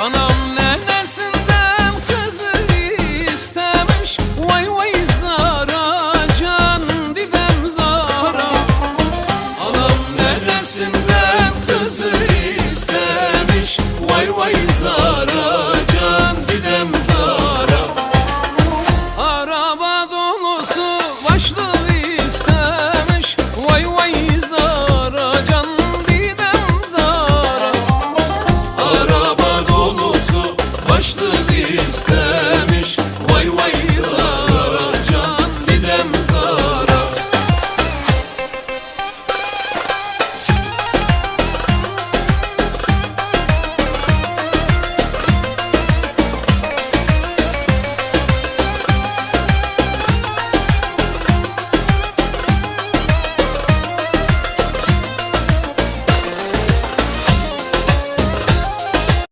Anam nenesinden kızı istemiş. Vay vay zara can didem zara. Anam nenesinden kızı istemiş. Vay vay zara.